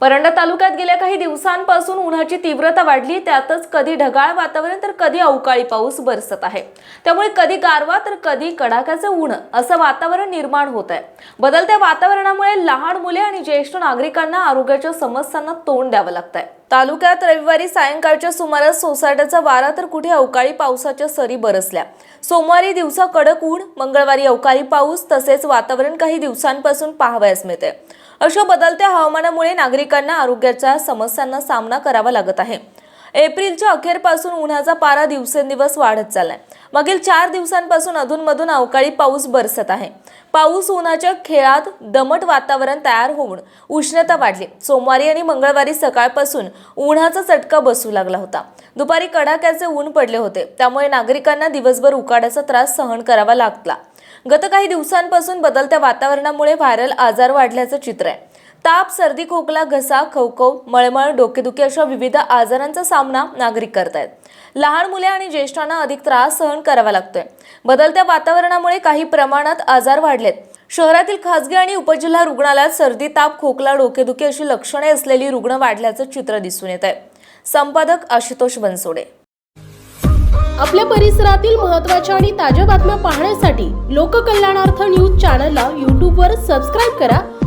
परंडा तालुक्यात गेल्या काही दिवसांपासून उन्हाची तीव्रता वाढली. त्यातच कधी ढगाळ वातावरण तर कधी अवकाळी पाऊस बरसत आहे. त्यामुळे कधी गारवा तर कधी कडाक्याचं ऊन असं वातावरण निर्माण होत आहे. बदलत्या वातावरणामुळे लहान मुले आणि ज्येष्ठ नागरिकांना आरोग्याच्या समस्यांना तोंड द्यावं लागत आहे तालुक्यात रविवारी सायंकाळच्या सुमारास सोसाट्याचा वारा तर कुठे अवकाळी पावसाच्या सरी बरसल्या. सोमवारी दिवसा कडक ऊन मंगळवारी अवकाळी पाऊस तसेच वातावरण काही दिवसांपासून पाहावयास मिळते अशा बदलत्या हवामानामुळे नागरिक नागरिकांना आरोग्याच्या समस्यांना सामना करावा लागत आहे. एप्रिलच्या अखेरपासून उन्हाचा पारा दिवसेंदिवस वाढत चाललाय. मागील चार दिवसांपासून अधूनमधून अवकाळी पाऊस बरसत आहे. पाऊस उन्हाच्या खेळात दमट वातावरण तयार होऊन उष्णता वाढली. सोमवारी आणि मंगळवारी सकाळपासून उन्हाचा चटका बसू लागला होता. दुपारी कडाक्याचे ऊन पडले होते. त्यामुळे नागरिकांना दिवसभर उकाड्याचा त्रास सहन करावा लागला. गत काही दिवसांपासून बदलत्या वातावरणामुळे व्हायरल आजार वाढल्याचं चित्र आहे. ताप सर्दी खोकला घसा खवखव मळमळ डोकेदुखी अशा विविध आजारांचा सामना नागरिक करतायत. लहान मुले आणि ज्येष्ठांना अधिक त्रास सहन करावा लागतोय. बदलत्या वातावरणामुळे काही प्रमाणात आजार वाढलेत. शहरातील खासगी आणि उपजिल्हा रुग्णालयात सर्दी ताप खोकला डोकेदुखी अशी लक्षणे असलेली रुग्ण वाढल्याचं चित्र दिसून येत आहे संपादक आशुतोष बनसोडे. आपल्या परिसरातील महत्त्वाच्या आणि ताज्या बातम्या पाहण्यासाठी लोककल्याणार्थ न्यूज चॅनलला यूट्यूबवर सबस्क्राईब करा